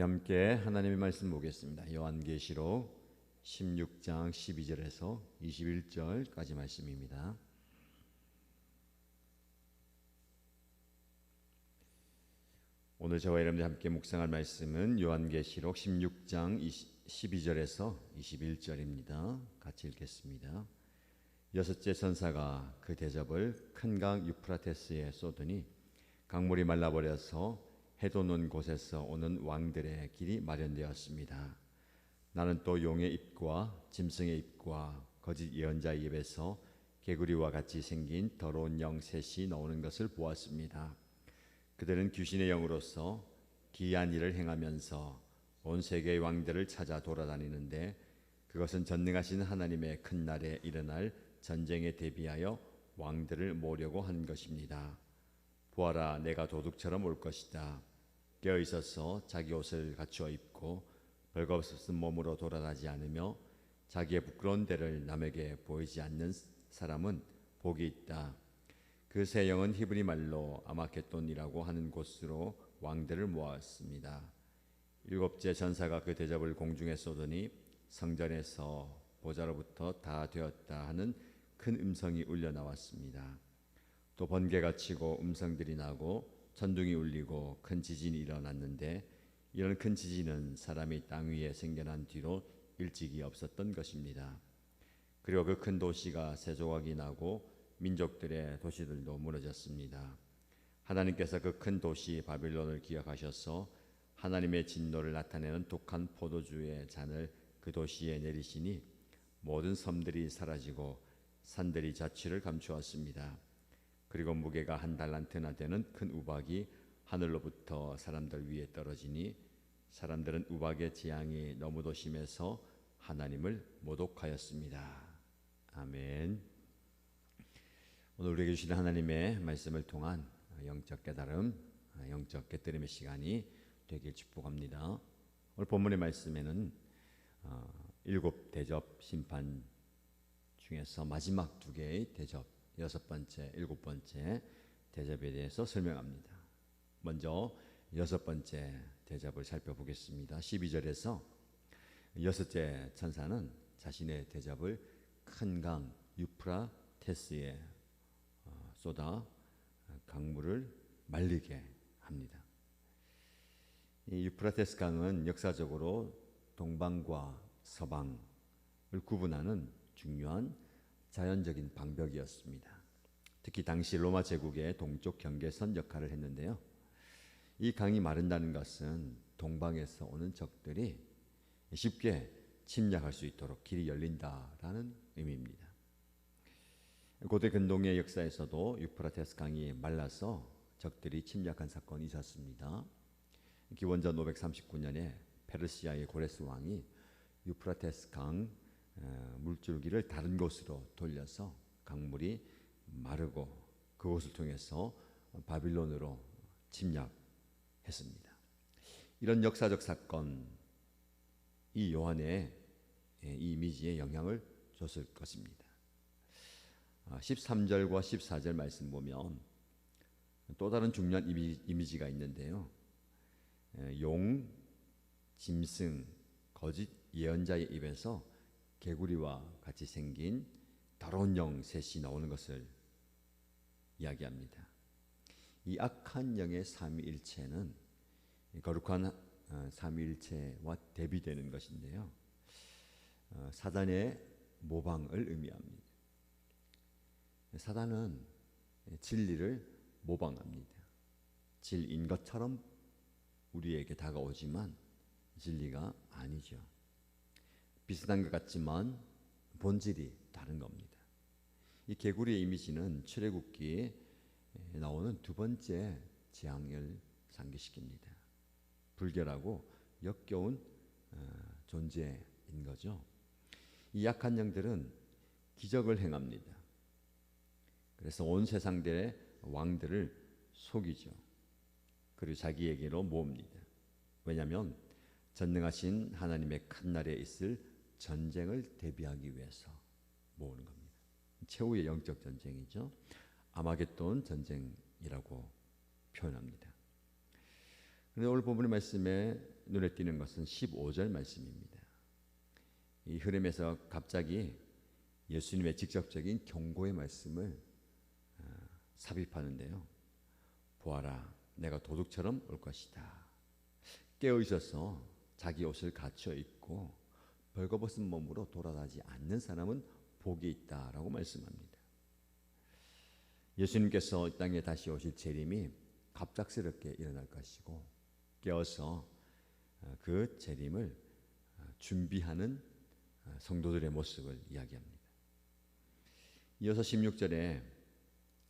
우리 함께 하나님의 말씀 보겠습니다. 요한계시록 16장 12절에서 21절까지 말씀입니다. 오늘 저와 여러분들 함께 묵상할 말씀은 요한계시록 16장 12절에서 21절입니다. 같이 읽겠습니다. 여섯째 선사가 그 대접을 큰 강 유프라테스에 쏟으니 강물이 말라버려서 해돋는 곳에서 오는 왕들의 길이 마련되었습니다. 나는 또 용의 입과 짐승의 입과 거짓 예언자의 입에서 개구리와 같이 생긴 더러운 영 셋이 나오는 것을 보았습니다. 그들은 귀신의 영으로서 기이한 일을 행하면서 온 세계의 왕들을 찾아 돌아다니는데 그것은 전능하신 하나님의 큰 날에 일어날 전쟁에 대비하여 왕들을 모려고 한 것입니다. 보아라 내가 도둑처럼 올 것이다. 깨어 있어서 자기 옷을 갖추어 입고 벌거벗은 몸으로 돌아다지 않으며 자기의 부끄러운 데를 남에게 보이지 않는 사람은 복이 있다. 그 세 영은 히브리 말로 아마겟돈이라고 하는 곳으로 왕들을 모았습니다. 일곱째 전사가 그 대접을 공중에 쏟으니 성전에서 보좌로부터 다 되었다 하는 큰 음성이 울려 나왔습니다. 또 번개가 치고 음성들이 나고 천둥이 울리고 큰 지진이 일어났는데 이런 큰 지진은 사람이 땅 위에 생겨난 뒤로 일찍이 없었던 것입니다. 그리고 그 큰 도시가 세 조각이 나고 민족들의 도시들도 무너졌습니다. 하나님께서 그 큰 도시 바빌론을 기억하셔서 하나님의 진노를 나타내는 독한 포도주의 잔을 그 도시에 내리시니 모든 섬들이 사라지고 산들이 자취를 감추었습니다. 그리고 무게가 한 달란트나 되는 큰 우박이 하늘로부터 사람들 위에 떨어지니 사람들은 우박의 재앙이 너무도 심해서 하나님을 모독하였습니다. 아멘. 오늘 우리에게 주신 하나님의 말씀을 통한 영적 깨달음, 영적 깨뜨림의 시간이 되길 축복합니다. 오늘 본문의 말씀에는 어, 일곱 대접 심판 중에서 마지막 두 개의 대접 여섯 번째, 일곱 번째 대접에 대해서 설명합니다. 먼저 여섯 번째 대접을 살펴보겠습니다. 12절에서 여섯째 천사는 자신의 대접을 큰 강 유프라테스에 어, 쏟아 강물을 말리게 합니다. 이 유프라테스 강은 역사적으로 동방과 서방을 구분하는 중요한 자연적인 방벽이었습니다. 특히 당시 로마 제국의 동쪽 경계선 역할을 했는데요. 이 강이 마른다는 것은 동방에서 오는 적들이 쉽게 침략할 수 있도록 길이 열린다라는 의미입니다. 고대 근동의 역사에서도 유프라테스 강이 말라서 적들이 침략한 사건이 있었습니다. 기원전 539년에 페르시아의 고레스 왕이 유프라테스 강 어, 물줄기를 다른 곳으로 돌려서 강물이 마르고 그곳을 통해서 바빌론으로 침략했습니다. 이런 역사적 사건 이 요한의 예, 이 이미지에 영향을 줬을 것입니다. 13절과 아, 14절 말씀 보면 또 다른 중요한 이미지가 있는데요. 예, 용, 짐승, 거짓 예언자의 입에서 개구리와 같이 생긴 더러운 영 셋이 나오는 것을 이야기합니다. 이 악한 영의 삼위일체는 거룩한 어, 삼위일체와 대비되는 것인데요. 어, 사단의 모방을 의미합니다. 사단은 진리를 모방합니다. 진리인 것처럼 우리에게 다가오지만 진리가 아니죠. 비슷한 것 같지만 본질이 다른 겁니다. 이 개구리의 이미지는 출애굽기에 나오는 두 번째 재앙을 상기시킵니다. 불결하고 역겨운 어, 존재인 거죠. 이 약한 영들은 기적을 행합니다. 그래서 온 세상들의 왕들을 속이죠. 그리고 자기에게로 모읍니다. 왜냐하면 전능하신 하나님의 큰 날에 있을 전쟁을 대비하기 위해서 모으는 겁니다. 최후의 영적 전쟁이죠. 아마겟돈 전쟁이라고 표현합니다. 그런데 오늘 본문의 말씀에 눈에 띄는 것은 15절 말씀입니다. 이 흐름에서 갑자기 예수님의 직접적인 경고의 말씀을 어, 삽입하는데요. 보아라, 내가 도둑처럼 올 것이다. 깨어 있어서 자기 옷을 갖춰 입고 벌거벗은 몸으로 돌아다니지 않는 사람은 복이 있다라고 말씀합니다. 예수님께서 이 땅에 다시 오실 재림이 갑작스럽게 일어날 것이고 깨어서 어, 그 재림을 어, 준비하는 어, 성도들의 모습을 이야기합니다. 이어서 16절에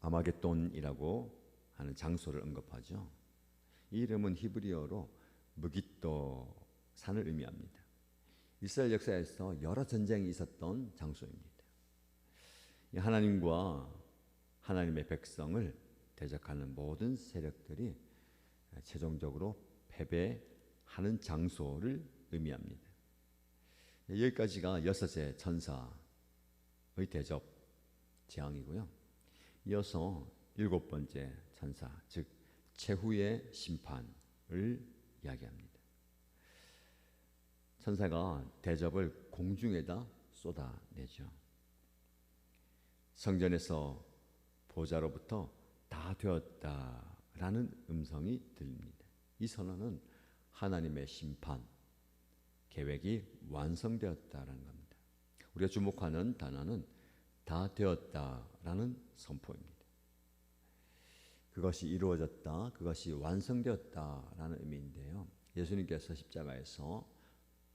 아마겟돈이라고 하는 장소를 언급하죠. 이 이름은 히브리어로 무기또 산을 의미합니다. 이스라엘 역사에서 여러 전쟁이 있었던 장소입니다. 하나님과 하나님의 백성을 대적하는 모든 세력들이 최종적으로 패배하는 장소를 의미합니다. 여기까지가 여섯의 천사의 대접 재앙이고요. 이어서 일곱 번째 천사, 즉 최후의 심판을 이야기합니다. 천사가 대접을 공중에다 쏟아내죠. 성전에서 보좌로부터 다 되었다라는 음성이 들립니다. 이 선언은 하나님의 심판 계획이 완성되었다라는 겁니다. 우리가 주목하는 단어는 다 되었다라는 선포입니다. 그것이 이루어졌다, 그것이 완성되었다라는 의미인데요. 예수님께서 십자가에서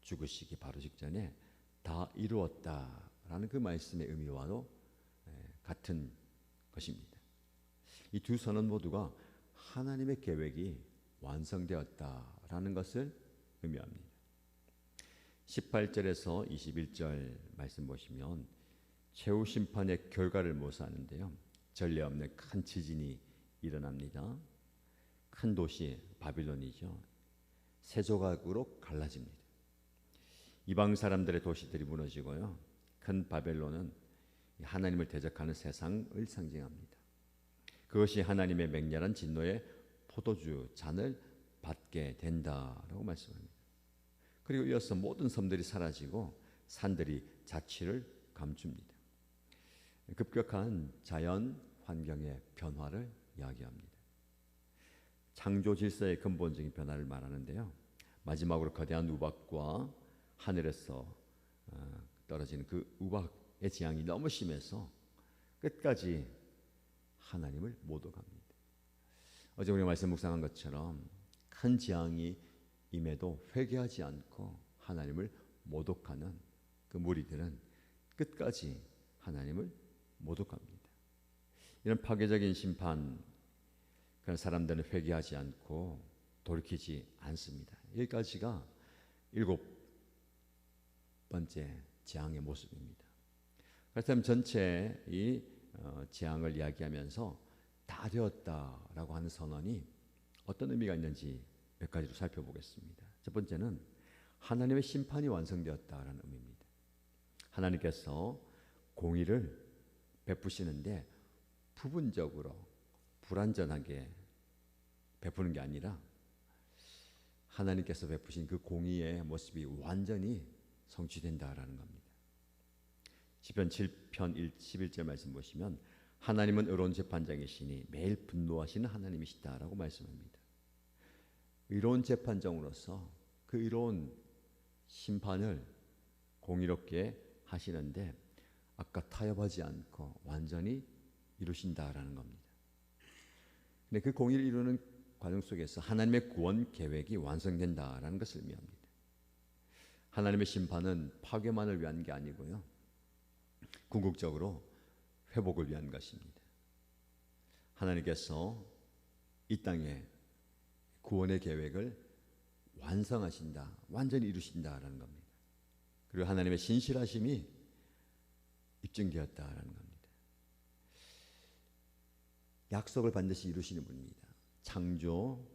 죽으시기 바로 직전에 다 이루었다라는 그 말씀의 의미와도 같은 것입니다. 이 두 선언 모두가 하나님의 계획이 완성되었다라는 것을 의미합니다. 18절에서 21절 말씀 보시면 최후 심판의 결과를 모사하는데요. 전례 없는 큰 지진이 일어납니다. 큰 도시 바빌론이죠. 세 조각으로 갈라집니다. 이방 사람들의 도시들이 무너지고요. 큰 바벨론은 하나님을 대적하는 세상을 상징합니다. 그것이 하나님의 맹렬한 진노의 포도주 잔을 받게 된다라고 말씀합니다. 그리고 이어서 모든 섬들이 사라지고 산들이 자취를 감춥니다. 급격한 자연 환경의 변화를 이야기합니다. 창조 질서의 근본적인 변화를 말하는데요. 마지막으로 거대한 우박과 하늘에서 어, 떨어지는 그 우박의 재앙이 너무 심해서 끝까지 하나님을 못 오갑니다. 어제 우리 말씀 묵상한 것처럼 큰 재앙이 임해도 회개하지 않고 하나님을 모독하는 그 무리들은 끝까지 하나님을 모독합니다. 이런 파괴적인 심판 그런 사람들은 회개하지 않고 돌이키지 않습니다. 여기까지가 일곱 번째 재앙의 모습입니다. 그렇다면 전체 이 어, 재앙을 이야기하면서 다 되었다라고 하는 선언이 어떤 의미가 있는지 몇 가지로 살펴보겠습니다. 첫 번째는 하나님의 심판이 완성되었다라는 의미입니다. 하나님께서 공의를 베푸시는데 부분적으로 불완전하게 베푸는 게 아니라 하나님께서 베푸신 그 공의의 모습이 완전히 성취된다라는 겁니다. 시편 7편 11절 말씀 보시면 하나님은 의로운 재판장이시니 매일 분노하시는 하나님이시다라고 말씀합니다. 의로운 재판장으로서 그 의로운 심판을 공의롭게 하시는데 아까 타협하지 않고 완전히 이루신다라는 겁니다. 근데 그 공의를 이루는 과정 속에서 하나님의 구원 계획이 완성된다라는 것을 의미합니다. 하나님의 심판은 파괴만을 위한 게 아니고요. 궁극적으로 회복을 위한 것입니다. 하나님께서 이 땅에 구원의 계획을 완성하신다, 완전히 이루신다라는 겁니다. 그리고 하나님의 신실하심이 입증되었다라는 겁니다. 약속을 반드시 이루시는 분입니다. 창조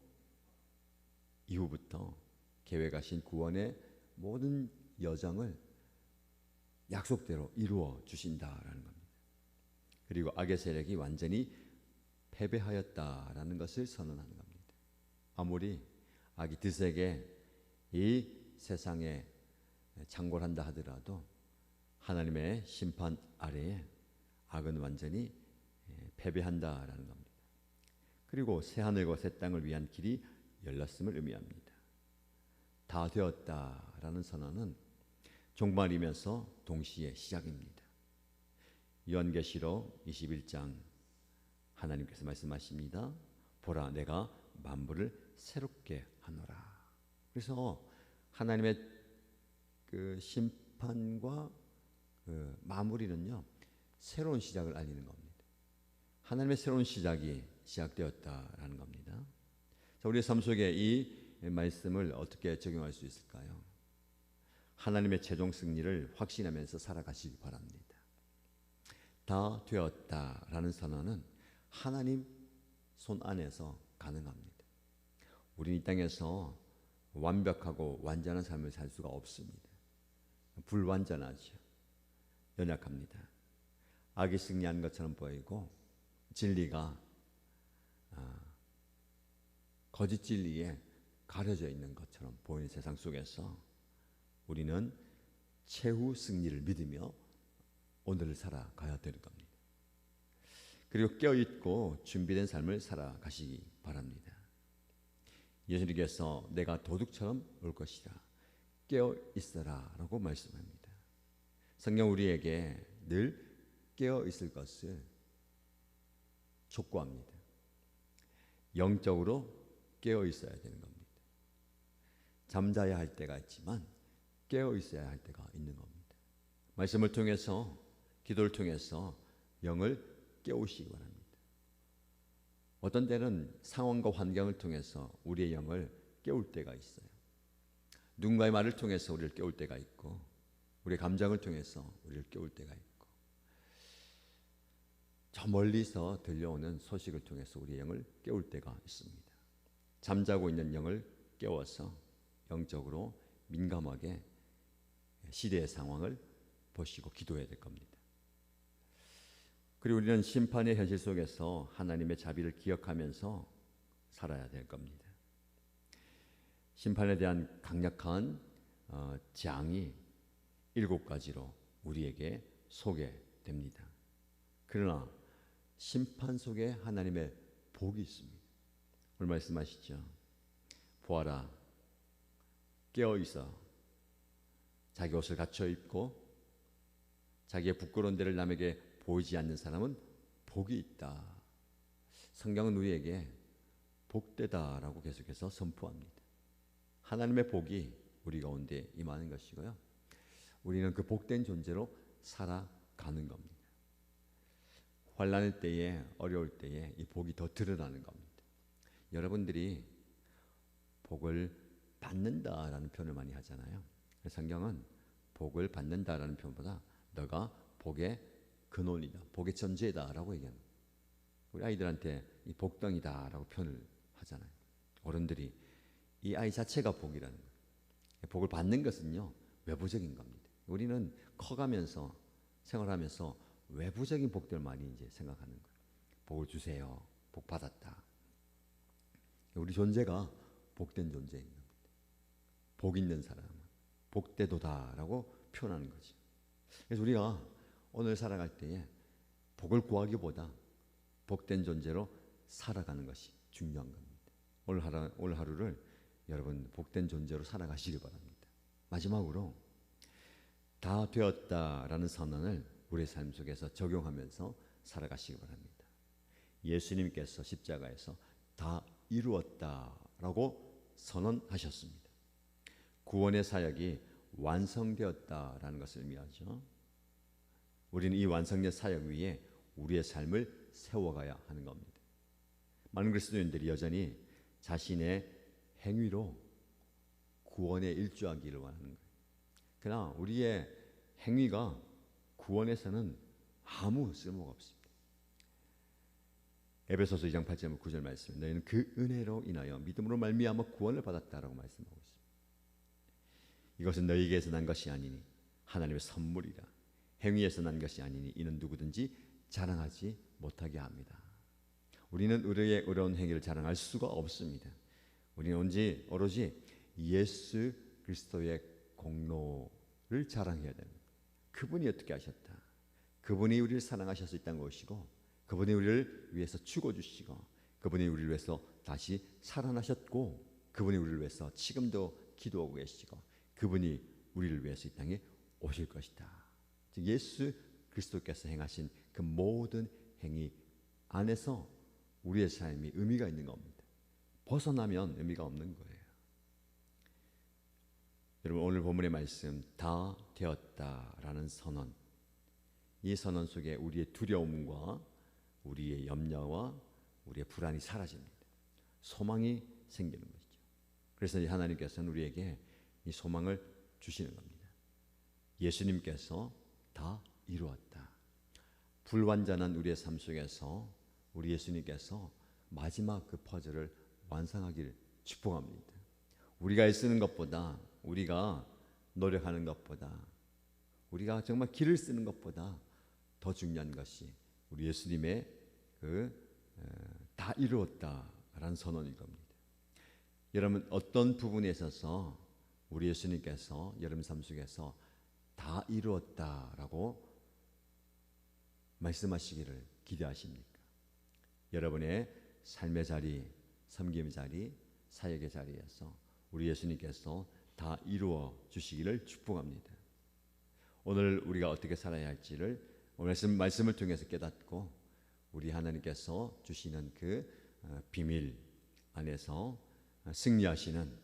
이후부터 계획하신 구원의 모든 여정을 약속대로 이루어 주신다라는 겁니다. 그리고 악의 세력이 완전히 패배하였다라는 것을 선언하는 겁니다. 아무리 악이 드세게 이 세상에 창궐한다 하더라도 하나님의 심판 아래에 악은 완전히 예, 패배한다라는 겁니다. 그리고 새 하늘과 새 땅을 위한 길이 열렸음을 의미합니다. 다 되었다라는 선언은 종말이면서 동시에 시작입니다. 요한계시록 21장 하나님께서 말씀하십니다. 보라 내가 만물을 새롭게 하노라. 그래서 하나님의 그 심판과 그 마무리는요 새로운 시작을 알리는 겁니다. 하나님의 새로운 시작이 시작되었다라는 겁니다. 자, 우리의 삶 속에 이 말씀을 어떻게 적용할 수 있을까요? 하나님의 최종 승리를 확신하면서 살아가시기 바랍니다. 다 되었다라는 선언은 하나님 손 안에서 가능합니다. 우리는 이 땅에서 완벽하고 완전한 삶을 살 수가 없습니다. 불완전하죠. 연약합니다. 악이 승리한 것처럼 보이고 진리가 아, 거짓 진리에 가려져 있는 것처럼 보이는 세상 속에서 우리는 최후 승리를 믿으며 오늘을 살아가야 되는 겁니다. 그리고 깨어있고 준비된 삶을 살아가시기 바랍니다. 예수님께서 내가 도둑처럼 올 것이라 깨어 있어라 라고 말씀합니다. 성경 우리에게 늘 깨어 있을 것을 촉구합니다. 영적으로 깨어 있어야 되는 겁니다. 잠자야 할 때가 있지만 깨어 있어야 할 때가 있는 겁니다. 말씀을 통해서 기도를 통해서 영을 깨우시기 바랍니다. 어떤 때는 상황과 환경을 통해서 우리의 영을 깨울 때가 있어요. 누군가의 말을 통해서 우리를 깨울 때가 있고, 우리의 감정을 통해서 우리를 깨울 때가 있고, 저 멀리서 들려오는 소식을 통해서 우리의 영을 깨울 때가 있습니다. 잠자고 있는 영을 깨워서 영적으로 민감하게 시대의 상황을 보시고 기도해야 될 겁니다. 그리고 우리는 심판의 현실 속에서 하나님의 자비를 기억하면서 살아야 될 겁니다. 심판에 대한 강력한 어, 재앙이 일곱 가지로 우리에게 소개됩니다. 그러나 심판 속에 하나님의 복이 있습니다. 오늘 말씀하시죠. 보아라, 깨어 있어. 자기 옷을 갖춰 입고 자기의 부끄러운 데를 남에게 보이지 않는 사람은 복이 있다. 성경은 우리에게 복되다라고 계속해서 선포합니다. 하나님의 복이 우리 가운데 임하는 것이고요. 우리는 그 복된 존재로 살아가는 겁니다. 환란의 때에 어려울 때에 이 복이 더 드러나는 겁니다. 여러분들이 복을 받는다라는 표현을 많이 하잖아요. 성경은 복을 받는다라는 표현보다 너가 복의 근원이다. 복의 전제다라고 얘기합니다. 우리 아이들한테 이 복덩이다라고 표현을 하잖아요. 어른들이 이 아이 자체가 복이라는 거예요. 복을 받는 것은요 외부적인 겁니다. 우리는 커가면서 생활하면서 외부적인 복들 많이 이제 생각하는 거예요. 복을 주세요. 복 받았다. 우리 존재가 복된 존재인 겁니다. 복 있는 사람, 복되도다라고 표현하는 거지. 그래서 우리가 오늘 살아갈 때에 복을 구하기보다 복된 존재로 살아가는 것이 중요한 겁니다. 오늘, 하루, 오늘 하루를 여러분 복된 존재로 살아가시기 바랍니다. 마지막으로 다 되었다라는 선언을 우리 삶 속에서 적용하면서 살아가시기 바랍니다. 예수님께서 십자가에서 다 이루었다라고 선언하셨습니다. 구원의 사역이 완성되었다라는 것을 의미하죠. 우리는 이 완성된 사역 위에 우리의 삶을 세워가야 하는 겁니다. 많은 그리스도인들이 여전히 자신의 행위로 구원에 일조하기를 원하는 거예요. 그러나 우리의 행위가 구원에서는 아무 쓸모가 없습니다. 에베소서 2장 8절 9절 말씀. 너희는 그 은혜로 인하여 믿음으로 말미암아 구원을 받았다라고 말씀하고 있습니다. 이것은 너희에게서 난 것이 아니니 하나님의 선물이라. 행위에서 난 것이 아니니 이는 누구든지 자랑하지 못하게 합니다. 우리는 의의 의로운 행위를 자랑할 수가 없습니다. 우리는 온지 오로지 예수 그리스도의 공로를 자랑해야 됩니다. 그분이 어떻게 하셨다. 그분이 우리를 사랑하셔서 있다는 것이고 그분이 우리를 위해서 죽어주시고 그분이 우리를 위해서 다시 살아나셨고 그분이 우리를 위해서 지금도 기도하고 계시고 그분이 우리를 위해서 이 땅에 오실 것이다. 즉 예수 그리스도께서 행하신 그 모든 행위 안에서 우리의 삶이 의미가 있는 겁니다. 벗어나면 의미가 없는 거예요. 여러분 오늘 본문의 말씀 다 되었다라는 선언. 이 선언 속에 우리의 두려움과 우리의 염려와 우리의 불안이 사라집니다. 소망이 생기는 것이죠. 그래서 하나님께서는 우리에게 이 소망을 주시는 겁니다. 예수님께서 다 이루었다. 불완전한 우리의 삶 속에서 우리 예수님께서 마지막 그 퍼즐을 완성하기를 축복합니다. 우리가 애쓰는 것보다 우리가 노력하는 것보다 우리가 정말 길을 쓰는 것보다 더 중요한 것이 우리 예수님의 그 다 이루었다라는 선언인 겁니다. 여러분 어떤 부분에 있어서 우리 예수님께서 여러분 삶 속에서 다 이루었다라고 말씀하시기를 기대하십니까? 여러분의 삶의 자리, 섬김의 자리, 사역의 자리에서 우리 예수님께서 다 이루어 주시기를 축복합니다. 오늘 우리가 어떻게 살아야 할지를 오늘 말씀을 통해서 깨닫고 우리 하나님께서 주시는 그 어, 비밀 안에서 승리하시는